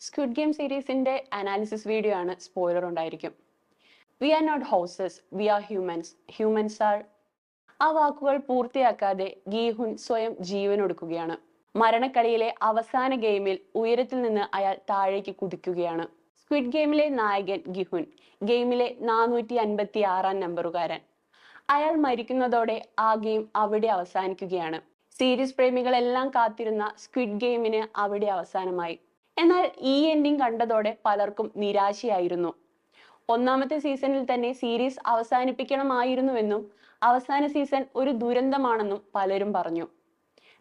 Squid game സീരീസിന്റെ analysis video ആണ് spoiler ഉണ്ടായിരിക്കും. We are not houses we are humans humans are ആ വാക്കുകൾ പൂർത്തിയാക്കാതെ ഗീഹുൻ സ്വയം ജീവൻ ഒടുക്കുകയാണ്. മരണക്കളിയിലെ അവസാന ഗെയിമിൽ ഉയരത്തിൽ നിന്ന് അയാൾ താഴേക്ക് കുതിക്കുകയാണ്. സ്ക്വിഡ് ഗെയിമിലെ നായകൻ ഗിഹുൻ ഗെയിമിലെ നാനൂറ്റി അൻപത്തി ആറാം നമ്പറുകാരൻ അയാൾ മരിക്കുന്നതോടെ ആ ഗെയിം അവിടെ അവസാനിക്കുകയാണ്. സീരീസ് പ്രേമികളെല്ലാം കാത്തിരുന്ന സ്ക്വിഡ് ഗെയിമിന് അവിടെ അവസാനമായി. എന്നാൽ ഈ എൻഡിങ് കണ്ടതോടെ പലർക്കും നിരാശയായിരുന്നു. ഒന്നാമത്തെ സീസണിൽ തന്നെ സീരീസ് അവസാനിപ്പിക്കണമായിരുന്നുവെന്നും അവസാന സീസൺ ഒരു ദുരന്തമാണെന്നും പലരും പറഞ്ഞു.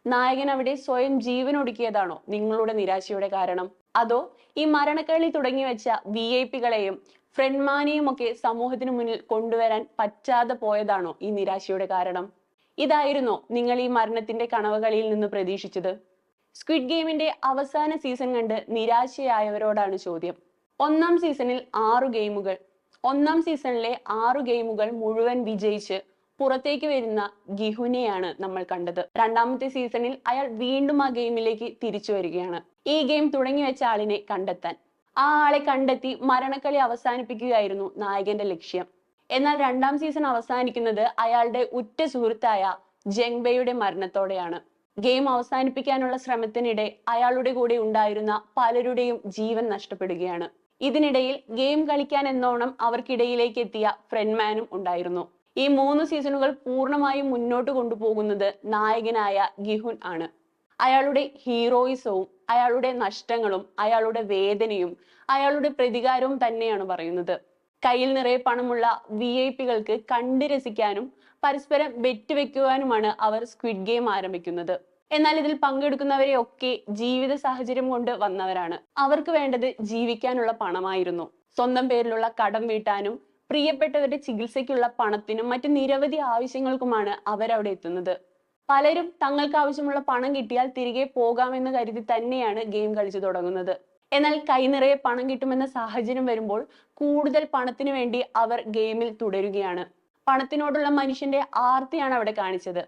നായകൻ അവിടെ സ്വയം ജീവൻ ഒടുക്കിയതാണോ നിങ്ങളുടെ നിരാശയുടെ കാരണം? അതോ ഈ മരണക്കളി തുടങ്ങി വെച്ച വി ഐ പികളെയും ഫ്രണ്ട്മാനെയും ഒക്കെ സമൂഹത്തിന് മുന്നിൽ കൊണ്ടുവരാൻ പറ്റാതെ പോയതാണോ ഈ നിരാശയുടെ കാരണം? ഇതായിരുന്നോ നിങ്ങൾ ഈ മരണത്തിന്റെ കണവകളിയിൽ നിന്ന് പ്രതീക്ഷിച്ചത്? സ്ക്വിഡ് ഗെയിമിന്റെ അവസാന സീസൺ കണ്ട് നിരാശയായവരോടാണ് ചോദ്യം. ഒന്നാം സീസണിൽ ആറു ഗെയിമുകൾ ഒന്നാം സീസണിലെ ആറു ഗെയിമുകൾ മുഴുവൻ വിജയിച്ച് പുറത്തേക്ക് വരുന്ന ഗിഹുനെയാണ് നമ്മൾ കണ്ടത്. രണ്ടാമത്തെ സീസണിൽ അയാൾ വീണ്ടും ആ ഗെയിമിലേക്ക് തിരിച്ചു വരികയാണ്. ഈ ഗെയിം തുടങ്ങി വെച്ച ആളിനെ കണ്ടെത്താൻ. ആ ആളെ കണ്ടെത്തി മരണക്കളി അവസാനിപ്പിക്കുകയായിരുന്നു നായകന്റെ ലക്ഷ്യം. എന്നാൽ രണ്ടാം സീസൺ അവസാനിക്കുന്നത് അയാളുടെ ഉറ്റ സുഹൃത്തായ ജെങ്ബയുടെ മരണത്തോടെയാണ്. ഗെയിം അവസാനിപ്പിക്കാനുള്ള ശ്രമത്തിനിടെ അയാളുടെ കൂടെ ഉണ്ടായിരുന്ന പലരുടെയും ജീവൻ നഷ്ടപ്പെടുകയാണ്. ഇതിനിടയിൽ ഗെയിം കളിക്കാൻ എന്നോണം അവർക്കിടയിലേക്ക് എത്തിയ ഫ്രണ്ട്മാനും ഉണ്ടായിരുന്നു. ഈ മൂന്ന് സീസണുകൾ പൂർണമായും മുന്നോട്ട് കൊണ്ടുപോകുന്നത് നായകനായ ഗിഹുൻ ആണ്. അയാളുടെ ഹീറോയിസവും അയാളുടെ നഷ്ടങ്ങളും അയാളുടെ വേദനയും അയാളുടെ പ്രതികാരവും തന്നെയാണ് പറയുന്നത്. കയ്യിൽ നിറയെ പണമുള്ള വി ഐ പികൾക്ക് കണ്ടു രസിക്കാനും പരസ്പരം ബെറ്റ് വെക്കുവാനുമാണ് അവർ സ്ക്വിഡ് ഗെയിം ആരംഭിക്കുന്നത്. എന്നാൽ ഇതിൽ പങ്കെടുക്കുന്നവരെ ഒക്കെ ജീവിത സാഹചര്യം കൊണ്ട് വന്നവരാണ്. അവർക്ക് വേണ്ടത് ജീവിക്കാനുള്ള പണമായിരുന്നു. സ്വന്തം പേരിലുള്ള കടം വീട്ടാനും പ്രിയപ്പെട്ടവരുടെ ചികിത്സയ്ക്കുള്ള പണത്തിനും മറ്റു നിരവധി ആവശ്യങ്ങൾക്കുമാണ് അവരവിടെ എത്തുന്നത്. പലരും തങ്ങൾക്ക് ആവശ്യമുള്ള പണം കിട്ടിയാൽ തിരികെ പോകാമെന്ന് കരുതി തന്നെയാണ് ഗെയിം കളിച്ചു തുടങ്ങുന്നത്. എന്നാൽ കൈനിറയെ പണം കിട്ടുമെന്ന സാഹചര്യം വരുമ്പോൾ കൂടുതൽ പണത്തിനു വേണ്ടി അവർ ഗെയിമിൽ തുടരുകയാണ്. പണത്തിനോടുള്ള മനുഷ്യന്റെ ആർത്തിയാണ് അവിടെ കാണിച്ചത്.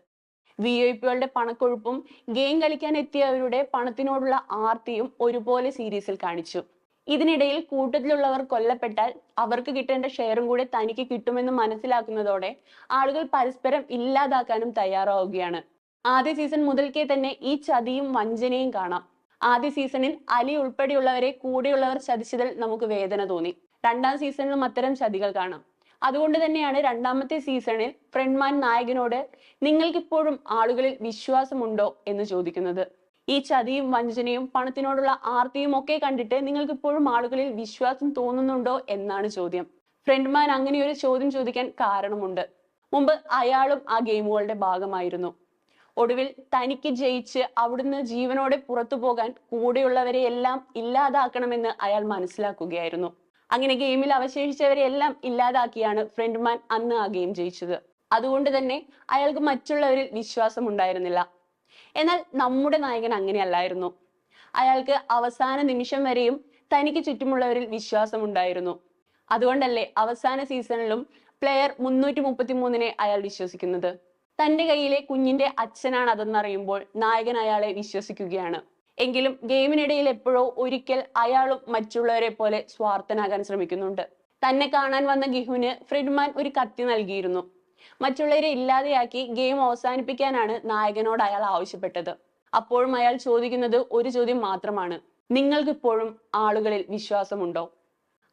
വി ഐ പികളുടെ പണക്കൊഴുപ്പും ഗെയിം കളിക്കാൻ എത്തിയവരുടെ പണത്തിനോടുള്ള ആർത്തിയും ഒരുപോലെ സീരീസിൽ കാണിച്ചു. ഇതിനിടയിൽ കൂട്ടത്തിലുള്ളവർ കൊല്ലപ്പെട്ടാൽ അവർക്ക് കിട്ടേണ്ട ഷെയറും കൂടെ തനിക്ക് കിട്ടുമെന്ന് മനസ്സിലാക്കുന്നതോടെ ആളുകൾ പരസ്പരം ഇല്ലാതാക്കാനും തയ്യാറാവുകയാണ്. ആദ്യ സീസൺ മുതൽക്കേ തന്നെ ഈ ചതിയും വഞ്ചനയും കാണാം. ആദ്യ സീസണിൽ അലി ഉൾപ്പെടെയുള്ളവരെ കൂടെയുള്ളവർ ചതിച്ചതിൽ നമുക്ക് വേദന തോന്നി. രണ്ടാം സീസണിലും അത്തരം ചതികൾ കാണാം. അതുകൊണ്ട് തന്നെയാണ് രണ്ടാമത്തെ സീസണിൽ ഫ്രണ്ട്മാൻ നായകനോട് നിങ്ങൾക്കിപ്പോഴും ആളുകളിൽ വിശ്വാസമുണ്ടോ എന്ന് ചോദിക്കുന്നത്. ഈ ചതിയും വഞ്ചനയും പണത്തിനോടുള്ള ആർത്തിയും ഒക്കെ കണ്ടിട്ട് നിങ്ങൾക്ക് ഇപ്പോഴും ആളുകളിൽ വിശ്വാസം തോന്നുന്നുണ്ടോ എന്നാണ് ചോദ്യം. ഫ്രണ്ട്മാൻ ഒരു ചോദ്യം ചോദിക്കാൻ കാരണമുണ്ട്. മുമ്പ് അയാളും ആ ഗെയിമുകളുടെ ഭാഗമായിരുന്നു. ഒടുവിൽ തനിക്ക് ജയിച്ച് അവിടുന്ന് ജീവനോടെ പുറത്തു പോകാൻ കൂടെയുള്ളവരെ എല്ലാം ഇല്ലാതാക്കണമെന്ന് അയാൾ മനസ്സിലാക്കുകയായിരുന്നു. അങ്ങനെ ഗെയിമിൽ അവശേഷിച്ചവരെ എല്ലാം ഇല്ലാതാക്കിയാണ് ഫ്രണ്ട്മാൻ അന്ന് ആ ഗെയിം ജയിച്ചത്. അതുകൊണ്ട് തന്നെ അയാൾക്ക് മറ്റുള്ളവരിൽ വിശ്വാസം ഉണ്ടായിരുന്നില്ല. എന്നാൽ നമ്മുടെ നായകൻ അങ്ങനെയല്ലായിരുന്നു അയാൾക്ക് അവസാന നിമിഷം വരെയും തനിക്ക് ചുറ്റുമുള്ളവരിൽ വിശ്വാസം ഉണ്ടായിരുന്നു. അതുകൊണ്ടല്ലേ അവസാന സീസണിലും പ്ലെയർ മുന്നൂറ്റി മുപ്പത്തി മൂന്നിനെ അയാൾ വിശ്വസിക്കുന്നത്. തന്റെ കയ്യിലെ കുഞ്ഞിന്റെ അച്ഛനാണ് അതെന്നറിയുമ്പോൾ നായകൻ അയാളെ വിശ്വസിക്കുകയാണ്. എങ്കിലും ഗെയിമിനിടയിൽ എപ്പോഴോ ഒരിക്കൽ അയാളും മറ്റുള്ളവരെ പോലെ സ്വാർത്ഥനാകാൻ ശ്രമിക്കുന്നുണ്ട്. തന്നെ കാണാൻ വന്ന ഗിഹുന് ഫ്രിഡ്മാൻ ഒരു കത്തി നൽകിയിരുന്നു. മറ്റുള്ളവരെ ഇല്ലാതെയാക്കി ഗെയിം അവസാനിപ്പിക്കാനാണ് നായകനോട് അയാൾ ആവശ്യപ്പെട്ടത്. അപ്പോഴും അയാൾ ചോദിക്കുന്നത് ഒരു ചോദ്യം മാത്രമാണ്. നിങ്ങൾക്കിപ്പോഴും ആളുകളിൽ വിശ്വാസമുണ്ടോ?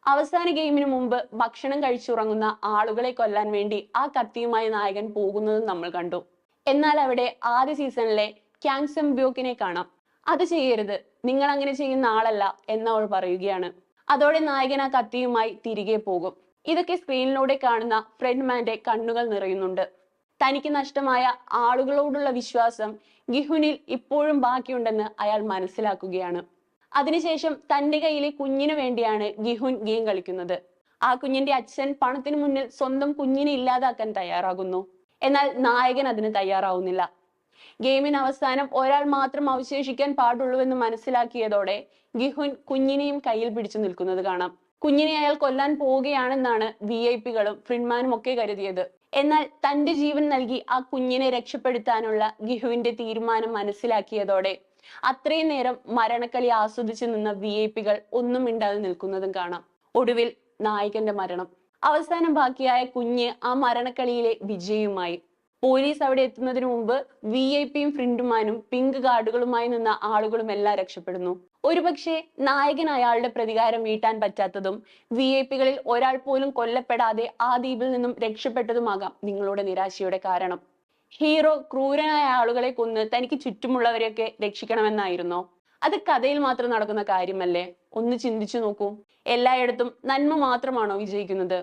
അവസാന ഗെയിമിന് മുമ്പ് ഭക്ഷണം കഴിച്ചുറങ്ങുന്ന ആളുകളെ കൊല്ലാൻ വേണ്ടി ആ കത്തിയുമായി നായകൻ പോകുന്നതും നമ്മൾ കണ്ടു. എന്നാൽ അവിടെ ആദ്യ സീസണിലെ ക്യാങ്സംബ്യോക്കിനെ കാണാം. അത് ചെയ്യരുത്. നിങ്ങൾ അങ്ങനെ ചെയ്യുന്ന ആളല്ല എന്ന് അവൾ പറയുകയാണ്. അതോടെ നായകൻ ആ കത്തിയുമായി തിരികെ പോകും. ഇതൊക്കെ സ്ക്രീനിലൂടെ കാണുന്ന ഫ്രണ്ട്മാന്റെ കണ്ണുകൾ നിറയുന്നുണ്ട്. തനിക്ക് നഷ്ടമായ ആളുകളോടുള്ള വിശ്വാസം ഗിഹുനിൽ ഇപ്പോഴും ബാക്കിയുണ്ടെന്ന് അയാൾ മനസ്സിലാക്കുകയാണ്. അതിനുശേഷം തന്റെ കയ്യിലെ കുഞ്ഞിനു വേണ്ടിയാണ് ഗിഹുൻ ഗെയിം കളിക്കുന്നത്. ആ കുഞ്ഞിന്റെ അച്ഛൻ പണത്തിന് മുന്നിൽ സ്വന്തം കുഞ്ഞിനെ ഇല്ലാതാക്കാൻ തയ്യാറാകുന്നു. എന്നാൽ നായകൻ അതിന് തയ്യാറാവുന്നില്ല. ഗെയിമിന് അവസാനം ഒരാൾ മാത്രം അവശേഷിക്കാൻ പാടുള്ളൂവെന്ന് മനസ്സിലാക്കിയതോടെ ഗിഹുൻ കുഞ്ഞിനെയും കയ്യിൽ പിടിച്ചു നിൽക്കുന്നത് കാണാം. കുഞ്ഞിനെ അയാൾ കൊല്ലാൻ പോവുകയാണെന്നാണ് വി ഐ പികളും ഫ്രിഡ്മാനും ഒക്കെ കരുതിയത്. എന്നാൽ തന്റെ ജീവൻ നൽകി ആ കുഞ്ഞിനെ രക്ഷപ്പെടുത്താനുള്ള ഗിഹുവിന്റെ തീരുമാനം മനസ്സിലാക്കിയതോടെ അത്രയും നേരം മരണക്കളി ആസ്വദിച്ചു നിന്ന വി ഐ പികൾ ഒന്നും മിണ്ടാതെ നിൽക്കുന്നതും കാണാം. ഒടുവിൽ നായകന്റെ മരണം. അവസാനം ബാക്കിയായ കുഞ്ഞ് ആ മരണക്കളിയിലെ വിജയിയുമായി. പോലീസ് അവിടെ എത്തുന്നതിന് മുമ്പ് വി ഐ പിയും ഫ്രിൻഡുമാനും പിങ്ക് ഗാർഡുകളുമായി നിന്ന ആളുകളും എല്ലാം രക്ഷപ്പെടുന്നു. ഒരുപക്ഷെ നായകൻ അയാളുടെ പ്രതികാരം വീട്ടാൻ പറ്റാത്തതും വി ഐ പികളിൽ ഒരാൾ പോലും കൊല്ലപ്പെടാതെ ആ ദ്വീപിൽ നിന്നും രക്ഷപ്പെട്ടതുമാകാം നിങ്ങളുടെ നിരാശയുടെ കാരണം. ഹീറോ ക്രൂരനായ ആളുകളെ കൊന്ന് തനിക്ക് ചുറ്റുമുള്ളവരെയൊക്കെ രക്ഷിക്കണമെന്നായിരുന്നോ? അത് കഥയിൽ മാത്രം നടക്കുന്ന കാര്യമല്ലേ? ഒന്ന് ചിന്തിച്ചു നോക്കൂ. എല്ലായിടത്തും നന്മ മാത്രമാണോ വിജയിക്കുന്നത്?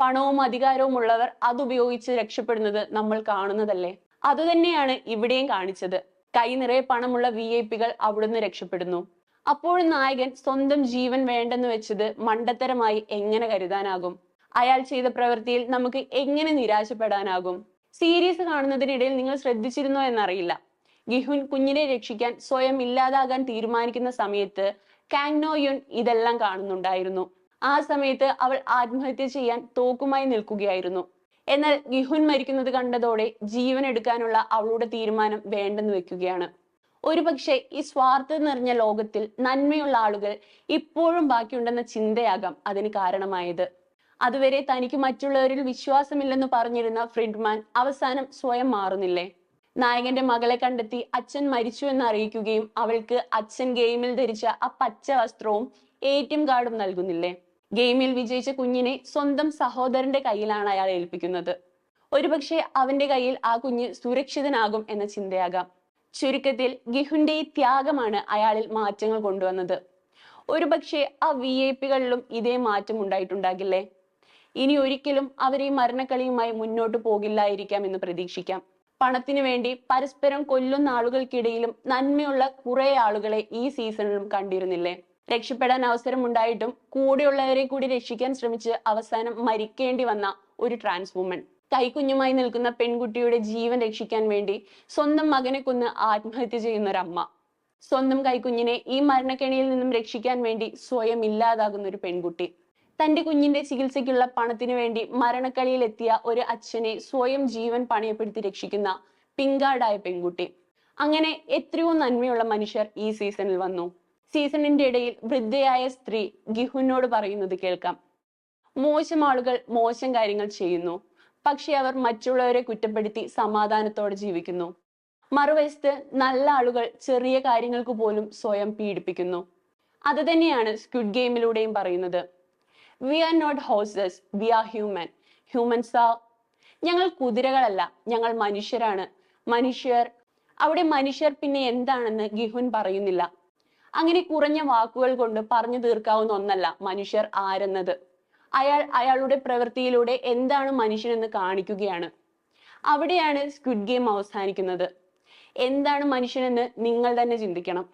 പണവും അധികാരവും ഉള്ളവർ അതുപയോഗിച്ച് രക്ഷപ്പെടുന്നത് നമ്മൾ കാണുന്നതല്ലേ? അതുതന്നെയാണ് ഇവിടെയും കാണിച്ചത്. കൈ നിറയെ പണമുള്ള വി ഐ പികൾ അവിടുന്ന് രക്ഷപ്പെടുന്നു. അപ്പോൾ നായകൻ സ്വന്തം ജീവൻ വേണ്ടെന്ന് വെച്ചത് മണ്ടത്തരമായി എങ്ങനെ കരുതാനാകും? അയാൾ ചെയ്ത പ്രവൃത്തിയിൽ നമുക്ക് എങ്ങനെ നിരാശപ്പെടാനാകും? സീരീസ് കാണുന്നതിനിടയിൽ നിങ്ങൾ ശ്രദ്ധിച്ചിരുന്നോ എന്നറിയില്ല. ഗിഹുൻ കുഞ്ഞിനെ രക്ഷിക്കാൻ സ്വയം ഇല്ലാതാകാൻ തീരുമാനിക്കുന്ന സമയത്ത് കാങ്നോയുൻ ഇതെല്ലാം കാണുന്നുണ്ടായിരുന്നു. ആ സമയത്ത് അവൾ ആത്മഹത്യ ചെയ്യാൻ തോക്കുമായി നിൽക്കുകയായിരുന്നു. എന്നാൽ ഗിഹുൻ മരിക്കുന്നത് കണ്ടതോടെ ജീവൻ എടുക്കാനുള്ള അവളുടെ തീരുമാനം വേണ്ടെന്ന് വെക്കുകയാണ്. ഒരുപക്ഷെ ഈ സ്വാർത്ഥത നിറഞ്ഞ ലോകത്തിൽ നന്മയുള്ള ആളുകൾ ഇപ്പോഴും ബാക്കിയുണ്ടെന്ന ചിന്തയാകാം അതിന് കാരണമായത്. അതുവരെ തനിക്ക് മറ്റുള്ളവരിൽ വിശ്വാസമില്ലെന്ന് പറഞ്ഞിരുന്ന ഫ്രിഡ്മാൻ അവസാനം സ്വയം മാറുന്നില്ലേ? നായകന്റെ മകളെ കണ്ടെത്തി അച്ഛൻ മരിച്ചു എന്ന് അറിയിക്കുകയും അവൾക്ക് അച്ഛൻ ഗെയിമിൽ ധരിച്ച ആ പച്ച വസ്ത്രവും എ ടി എം കാർഡും നൽകുന്നില്ലേ? ഗെയിമിൽ വിജയിച്ച കുഞ്ഞിനെ സ്വന്തം സഹോദരന്റെ കയ്യിലാണ് അയാൾ ഏൽപ്പിക്കുന്നത്. ഒരുപക്ഷെ അവന്റെ കയ്യിൽ ആ കുഞ്ഞ് സുരക്ഷിതനാകും എന്ന ചിന്തയാകാം. ചുരുക്കത്തിൽ ഗിഹുന്റെ ഈ ത്യാഗമാണ് അയാളിൽ മാറ്റങ്ങൾ കൊണ്ടുവന്നത്. ഒരുപക്ഷെ ആ വി ഐ പികളിലും ഇതേ മാറ്റം ഉണ്ടായിട്ടുണ്ടാകില്ലേ? ഇനി ഒരിക്കലും അവർ ഈ മരണക്കളിയുമായി മുന്നോട്ട് പോകില്ലായിരിക്കാം എന്ന് പ്രതീക്ഷിക്കാം. പണത്തിനു വേണ്ടി പരസ്പരം കൊല്ലുന്ന ആളുകൾക്കിടയിലും നന്മയുള്ള കുറെ ആളുകളെ ഈ സീസണിലും കണ്ടിരുന്നില്ലേ? രക്ഷപ്പെടാൻ അവസരം ഉണ്ടായിട്ടും കൂടെയുള്ളവരെ കൂടി രക്ഷിക്കാൻ ശ്രമിച്ച് അവസാനം മരിക്കേണ്ടി വന്ന ഒരു ട്രാൻസ് വുമൺ കൈക്കുഞ്ഞുമായി നിൽക്കുന്ന പെൺകുട്ടിയുടെ ജീവൻ രക്ഷിക്കാൻ വേണ്ടി സ്വന്തം മകനെ കൊന്ന് ആത്മഹത്യ ചെയ്യുന്ന ഒരമ്മ സ്വന്തം കൈക്കുഞ്ഞിനെ ഈ മരണക്കെണിയിൽ നിന്നും രക്ഷിക്കാൻ വേണ്ടി സ്വയം ഇല്ലാതാകുന്ന ഒരു പെൺകുട്ടി. തന്റെ കുഞ്ഞിന്റെ ചികിത്സയ്ക്കുള്ള പണത്തിനു വേണ്ടി മരണക്കളിയിൽ എത്തിയ ഒരു അച്ഛനെ സ്വയം ജീവൻ പണയപ്പെടുത്തി രക്ഷിക്കുന്ന പിങ്കാടായ പെൺകുട്ടി. അങ്ങനെ എത്രയോ നന്മയുള്ള മനുഷ്യർ ഈ സീസണിൽ വന്നു. സീസണിന്റെ ഇടയിൽ വൃദ്ധയായ സ്ത്രീ ഗിഹുനോട് പറയുന്നത് കേൾക്കാം. മോശം ആളുകൾ മോശം കാര്യങ്ങൾ ചെയ്യുന്നു. പക്ഷെ അവർ മറ്റുള്ളവരെ കുറ്റപ്പെടുത്തി സമാധാനത്തോടെ ജീവിക്കുന്നു. മറുവശത്ത് നല്ല ആളുകൾ ചെറിയ കാര്യങ്ങൾക്ക് പോലും സ്വയം പീഡിപ്പിക്കുന്നു. അത് തന്നെയാണ് സ്ക്വിഡ് ഗെയിമിലൂടെയും പറയുന്നത്. We are not horses we are human humans are ഞങ്ങൾ കുതിരകളല്ല ഞങ്ങൾ മനുഷ്യരാണ്. മനുഷ്യർ അവിടെ മനുഷ്യർ പിന്നെ എന്താണെന്ന് ഗിഹുൻ പറയുന്നില്ല. അങ്ങനെ കുറഞ്ഞ വാക്കുകൾ കൊണ്ട് പറഞ്ഞു തീർക്കാവുന്ന ഒന്നല്ല മനുഷ്യർ ആരെന്നത്. അയാൾ അയാളുടെ പ്രവൃത്തിയിലൂടെ എന്താണ് മനുഷ്യനെന്ന് കാണിക്കുകയാണ്. അവിടെയാണ് സ്ക്വിഡ് ഗെയിം അവസാനിക്കുന്നത്. എന്താണ് മനുഷ്യനെന്ന് നിങ്ങൾ തന്നെ ചിന്തിക്കണം.